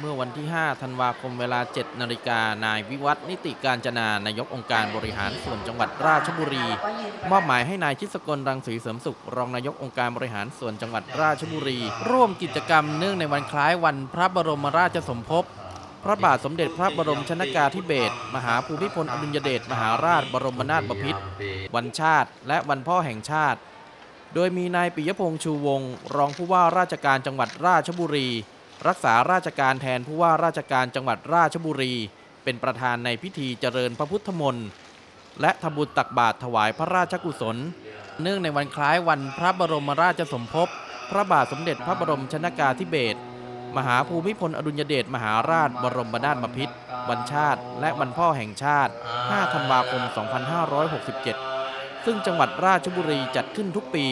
เมื่อวันที่ 5 ธันวาคมเวลา 7 นาฬิกา นายวิวัฒนิติการจนานายกองค์การบริหารส่วนจังหวัดราชบุรี มอบหมายให้นายชิสกลรังสีเสริมสุข รองนายกองค์การบริหารส่วนจังหวัดราชบุรี ร่วมกิจกรรมเนื่องในวันคล้ายวันพระบรมราชสมภพ พระบาทสมเด็จพระบรมชนกาธิเบศรมหาภูมิพลอดุลยเดชมหาราชบรมนาถบพิตรวันชาติ และวันพ่อแห่งชาติ โดยมีนายปิยพงษ์ชูวงศ์รองผู้ว่าราชการจังหวัดราชบุรี รักษาราชการแทนผู้ว่าราชการจังหวัดราชบุรี เป็นประธานในพิธีเจริญพระพุทธมนต์และทำบุญตักบาตรถวายพระราชกุศล เนื่องในวันคล้ายวันพระบรมราชสมภพ พระบาทสมเด็จพระบรมชนกาธิเบศรมหาภูมิพลอดุลยเดชมหาราชบรมนาถบพิตรวันชาติ และวันพ่อแห่งชาติ 5 ธันวาคม 2567 ซึ่งจังหวัดราชบุรีจัดขึ้นทุกปี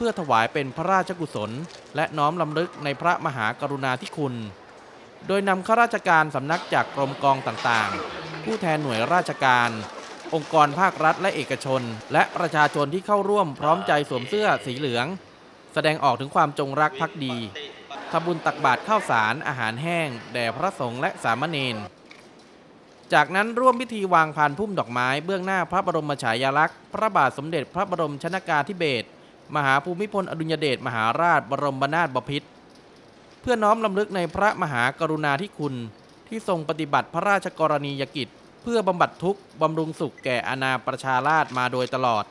เพื่อถวายเป็นพระราชกุศล และน้อมลำลึกในพระมหากรุณาธิคุณ โดยนำข้าราชการสำนักจากกรมกองต่างๆ ผู้แทนหน่วยราชการ องค์กรภาครัฐและเอกชน และประชาชนที่เข้าร่วมพร้อมใจสวมเสื้อสีเหลือง แสดงออกถึงความจงรักภักดีทำบุญตักบาตรข้าวสารอาหารแห้ง แด่พระสงฆ์และสามเณรจากนั้นร่วมพิธีวางพานพุ่มดอกไม้เบื้องหน้าพระบรมฉายาลักษณ์ พระบาทสมเด็จพระบรมชนากาธิเบศร มหาภูมิพลอดุลยเดชมหาราชบรมนาถบพิตรเพื่อน้อมลำลึกในพระมหากรุณาธิคุณที่ทรงปฏิบัติพระราชกรณียกิจ เพื่อบำบัดทุกข์บำรุงสุขแก่อาณาประชาราษฎร์มาโดยตลอด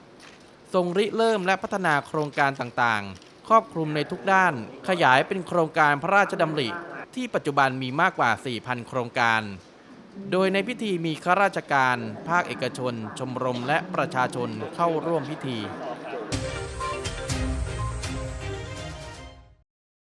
ทรงริเริ่มและพัฒนาโครงการต่างๆ ครอบคลุมในทุกด้าน ขยายเป็นโครงการพระราชดำริ ที่ปัจจุบันมีมากกว่า 4,000 โครงการ โดยในพิธีมีข้าราชการ ภาคเอกชน ชมรมและประชาชนเข้าร่วมพิธี